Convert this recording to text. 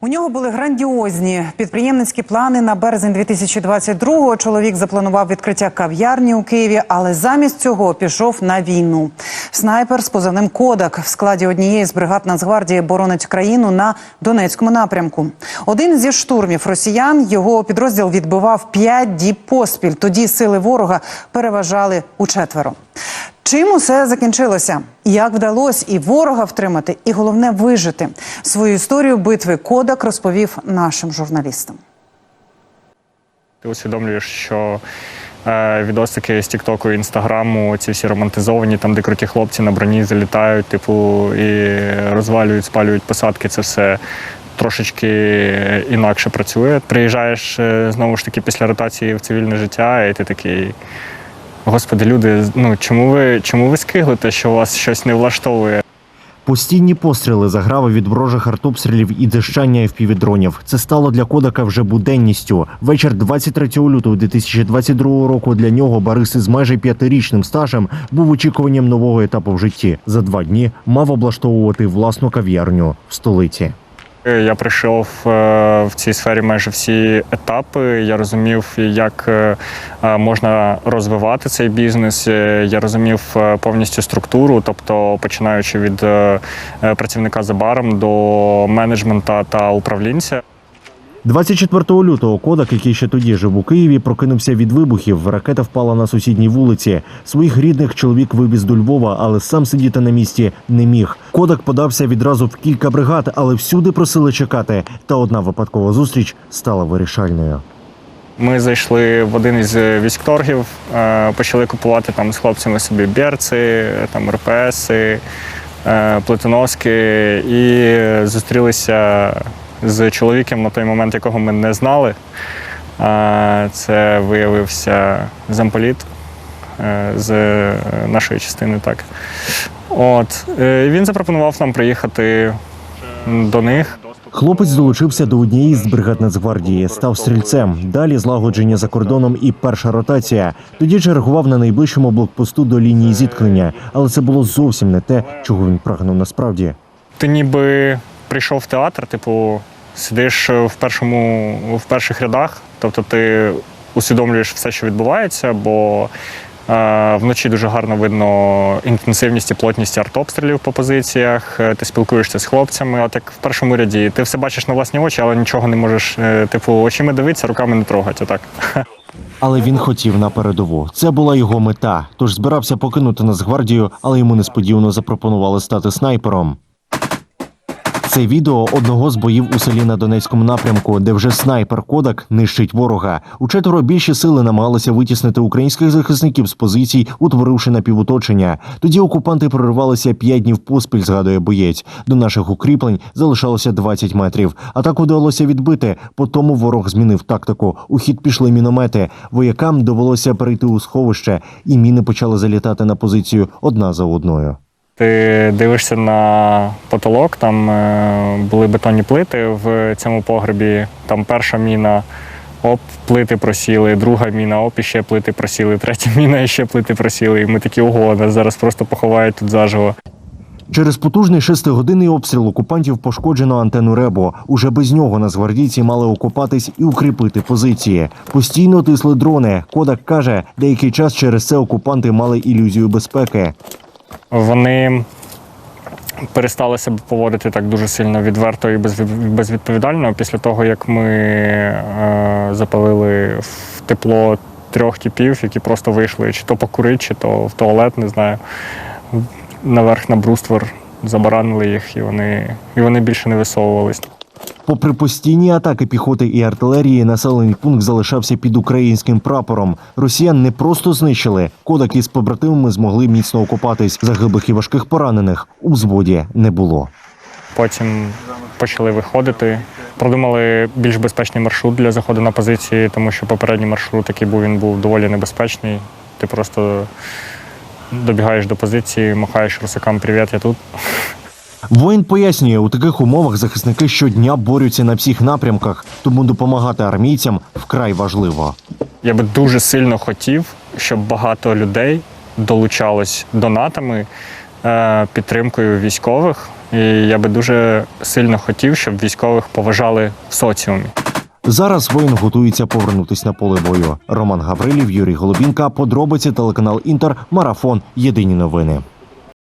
У нього були грандіозні підприємницькі плани на березень 2022-го. Чоловік запланував відкриття кав'ярні у Києві, але замість цього пішов на війну. Снайпер з позивним Кодак в складі однієї з бригад Нацгвардії боронить країну на Донецькому напрямку. Один зі штурмів росіян його підрозділ відбивав п'ять діб поспіль. Тоді сили ворога переважали у четверо. Чим усе закінчилося? Як вдалося і ворога втримати, і головне вижити? Свою історію битви Кодак розповів нашим журналістам. Ти усвідомлюєш, що е, відосики з Тіктоку і Інстаграму, ці всі романтизовані, там, де круті хлопці на броні залітають, типу, і розвалюють, спалюють посадки, це все трошечки інакше працює. Приїжджаєш е, знову ж таки після ротації в цивільне життя, і ти такий. Господи, люди, ну чому ви чому ви скиглите, що вас щось не влаштовує? Постійні постріли заграви від ворожих артобстрілів і дещання FPV-дронів. Це стало для Кодака вже буденністю. Вечір 23 лютого 2022 року для нього Борис із майже п'ятирічним стажем був очікуванням нового етапу в житті. За два дні мав облаштовувати власну кав'ярню в столиці. Я пройшов е, в цій сфері майже всі етапи. Я розумів, як е, е, можна розвивати цей бізнес. Е, Я розумів е, повністю структуру, тобто починаючи від е, е, працівника за баром до менеджмента та управлінця. 24 лютого Кодак, який ще тоді жив у Києві, прокинувся від вибухів. Ракета впала на сусідній вулиці. Своїх рідних чоловік вивіз до Львова, але сам сидіти на місці не міг. Кодак подався відразу в кілька бригад, але всюди просили чекати. Та одна випадкова зустріч стала вирішальною. Ми зайшли в один із військторгів, е, почали купувати там з хлопцями собі берці, там РПСи, е, плитоноски і зустрілися з чоловіком на той момент, якого ми не знали. Е, Це виявився замполіт е, з нашої частини. Так. От. Е, Він запропонував нам приїхати до них. Хлопець долучився до однієї з бригад Нацгвардії, став стрільцем. Далі злагодження за кордоном і перша ротація. Тоді чергував на найближчому блокпосту до лінії зіткнення, але це було зовсім не те, чого він прагнув насправді. ти ніби прийшов в театр, типу, сидиш в першому в перших рядах, тобто ти усвідомлюєш все, що відбувається, бо е, вночі дуже гарно видно інтенсивність і плотність артобстрілів по позиціях. е, Ти спілкуєшся з хлопцями, от як в першому ряді. Ти все бачиш на власні очі, але нічого не можеш, е, типу, очима дивитися, руками не трогати. Отак. Але він хотів на передову. Це була його мета. Тож збирався покинути Нацгвардію, але йому несподівано запропонували стати снайпером. Це відео одного з боїв у селі на Донецькому напрямку, де вже снайпер Кодак нищить ворога. У четверо більші сили намагалися витіснити українських захисників з позицій, утворивши напівоточення. Тоді окупанти проривалися п'ять днів поспіль, згадує боєць. До наших укріплень залишалося 20 метрів. Атаку вдалося відбити. По тому ворог змінив тактику. У хід пішли міномети. Воякам довелося перейти у сховище, і міни почали залітати на позицію одна за одною. Ти дивишся на потолок, там е, були бетонні плити в цьому погребі. Там перша міна, оп, плити просіли, друга міна, оп, іще плити просіли, третя міна, іще плити просіли. І ми такі, ого, нас зараз просто поховають тут заживо. Через потужний шестигодинний обстріл окупантів пошкоджено антенну Ребо. Уже без нього нацгвардійці мали окупатись і укріпити позиції. Постійно тисли дрони. Кодак каже, деякий час через це окупанти мали ілюзію безпеки. Вони перестали себе поводити так дуже сильно відверто і безвідповідально після того, як ми е, запалили в тепло трьох типів, які просто вийшли чи то покурити, чи то в туалет, не знаю. Наверх на бруствор забаранили їх, і вони, і вони більше не висовувались. Попри постійні атаки піхоти і артилерії, населений пункт залишався під українським прапором. Росіян не просто знищили. Кодак із побратимами змогли міцно окупатись. Загиблих і важких поранених у взводі не було. Потім почали виходити. Продумали більш безпечний маршрут для заходу на позиції, тому що попередній маршрут, який був, він був доволі небезпечний. Ти просто добігаєш до позиції, махаєш русакам Привіт, я тут. Воїн пояснює, у таких умовах захисники щодня борються на всіх напрямках, тому допомагати армійцям вкрай важливо. Я би дуже сильно хотів, щоб багато людей долучалось донатами, е, підтримкою військових, І я би дуже сильно хотів, щоб військових поважали в соціумі. Зараз воїн готується повернутись на поле бою. Роман Гаврилів, Юрій Голубінка, подробиці телеканал Інтер, марафон. Єдині новини.